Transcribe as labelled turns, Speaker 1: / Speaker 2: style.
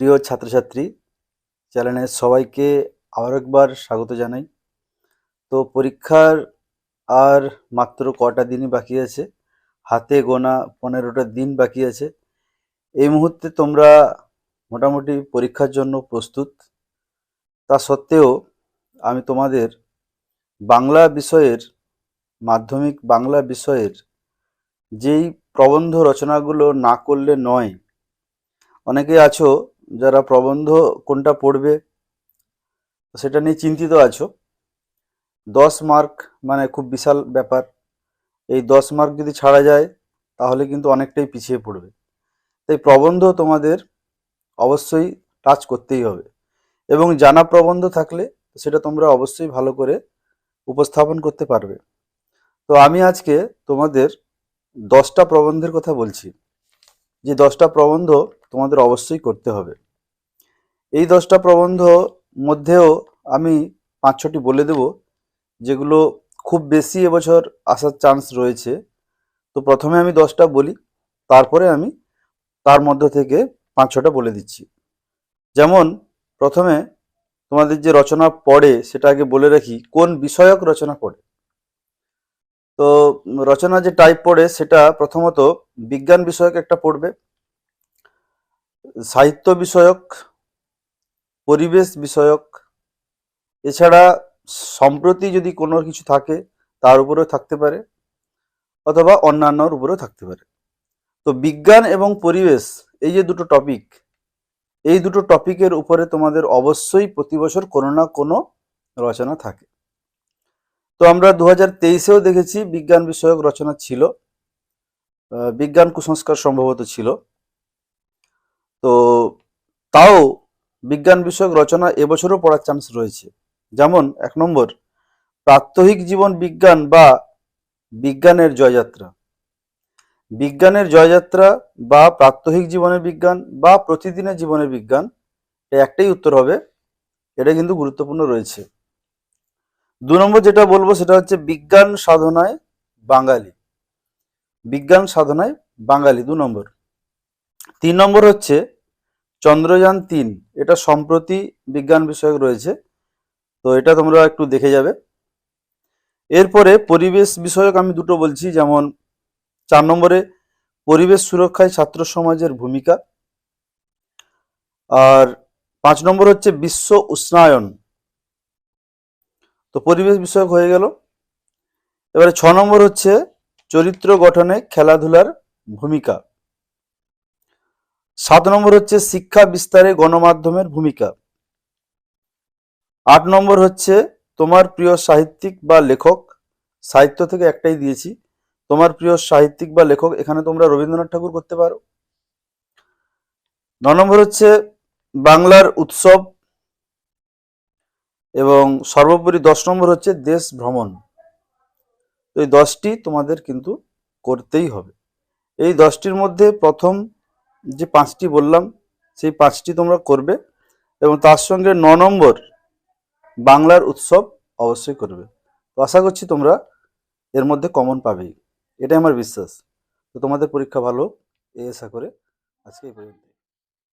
Speaker 1: প্রিয় ছাত্রছাত্রী চ্যানেলের সবাইকে আবার একবার স্বাগত জানাই। তো পরীক্ষার আর মাত্র কটা দিনই বাকি আছে, হাতে গোনা পনেরোটা দিন বাকি আছে। এই মুহূর্তে তোমরা মোটামুটি পরীক্ষার জন্য প্রস্তুত। তা সত্ত্বেও আমি তোমাদের বাংলা বিষয়ের, মাধ্যমিক বাংলা বিষয়ের যেই প্রবন্ধ রচনাগুলো না করলে নয়, অনেকে আছো যারা প্রবন্ধ কোনটা পড়বে, সেটা নিয়ে চিন্তিত আছো। দশ মার্ক মানে খুব বিশাল ব্যাপার। এই দশ মার্ক যদি ছাড়া যায়, তাহলে কিন্তু অনেকটাই পিছিয়ে পড়বে। তাই প্রবন্ধ তোমাদের অবশ্যই টাচ করতেই হবে। এবং জানা প্রবন্ধ থাকলে, সেটা তোমরা অবশ্যই ভালো করে উপস্থাপন করতে পারবে। তো আমি আজকে তোমাদের দশটা প্রবন্ধের কথা বলছি। যে দশটা প্রবন্ধ তোমাদের অবশ্যই করতে হবে। এই দশটা প্রবন্ধ মধ্যেও আমি পাঁচ ছটি বলে দেব, যেগুলো খুব বেশি এবছর আসার চান্স রয়েছে। তো প্রথমে আমি দশটা বলি, তারপরে আমি তার মধ্য থেকে পাঁচ ছটা বলে দিচ্ছি। যেমন, প্রথমে তোমাদের যে রচনা পড়ে, সেটা আগে বলে রাখি, কোন বিষয়ক রচনা পড়ে? তো রচনা যে টাইপ পড়ে, সেটা প্রথমত বিজ্ঞান বিষয়ক একটা পড়বে, সাহিত্য বিষয়ক পরিবেশ বিষয়ক। এছাড়া সম্প্রতি যদি কোনো কিছু থাকে, তার উপরেও থাকতে পারে, অথবা অন্যান্যর উপরেও থাকতে পারে। তো বিজ্ঞান এবং পরিবেশ, এই যে দুটো টপিক এই দুটো টপিকের উপরে তোমাদের অবশ্যই প্রতি বছর কোনো না কোনো রচনা থাকে। তো আমরা দু হাজার তেইশেও দেখেছি বিজ্ঞান বিষয়ক রচনা ছিল। বিজ্ঞান কুসংস্কার সম্ভবত ছিল। তো তাও বিজ্ঞান বিষয়ক রচনা এবছরও পড়ার চান্স রয়েছে। যেমন এক নম্বর, প্রাত্যহিক জীবন বিজ্ঞান বা বিজ্ঞানের জয়যাত্রা। বিজ্ঞানের জয়যাত্রা বা প্রাত্যহিক জীবনের বিজ্ঞান বা প্রতিদিনের জীবনের বিজ্ঞান একটাই উত্তর হবে। এটা কিন্তু গুরুত্বপূর্ণ রয়েছে। দু নম্বর যেটা বলব সেটা হচ্ছে বিজ্ঞান সাধনায় বাঙালি। বিজ্ঞান সাধনায় বাঙালি, দু নম্বর। তিন নম্বর হচ্ছে চন্দ্রযান তিন, এটা সম্প্রতি বিজ্ঞান বিষয়ক রয়েছে, তো এটা তোমরা একটু দেখে যাবে। এরপরে পরিবেশ বিষয়ক আমি দুটো বলছি, যেমন চার নম্বরে পরিবেশ সুরক্ষায় ছাত্র সমাজের ভূমিকা, আর পাঁচ নম্বর হচ্ছে বিশ্ব উষ্ণায়ন, তো পরিবেশ বিষয়ক হয়ে গেল। এবারে ছ নম্বর হচ্ছে চরিত্র গঠনে খেলাধুলার ভূমিকা। সাত নম্বর হচ্ছে শিক্ষা বিস্তারে গণমাধ্যমের ভূমিকা। আট নম্বর হচ্ছে তোমার প্রিয় সাহিত্যিক বা লেখক, সাহিত্য থেকে একটাই দিয়েছি, তোমার প্রিয় সাহিত্যিক বা লেখক এখানে তোমরা রবীন্দ্রনাথ ঠাকুর করতে পারো। ন নম্বর হচ্ছে বাংলার উৎসব এবং সর্বোপরি দশ নম্বর হচ্ছে দেশ ভ্রমণ। এই দশটি তোমাদের কিন্তু করতেই হবে। এই দশটির মধ্যে প্রথম যে পাঁচটি বললাম, সেই পাঁচটি তোমরা করবে এবং তার সঙ্গে ন নম্বর বাংলার উৎসব অবশ্যই করবে। তো আশা করছি তোমরা এর মধ্যে কমন পাবেই। এটাই আমার বিশ্বাস। তো তোমাদের পরীক্ষা ভালো, এই আশা করে আজকে এই পর্যন্ত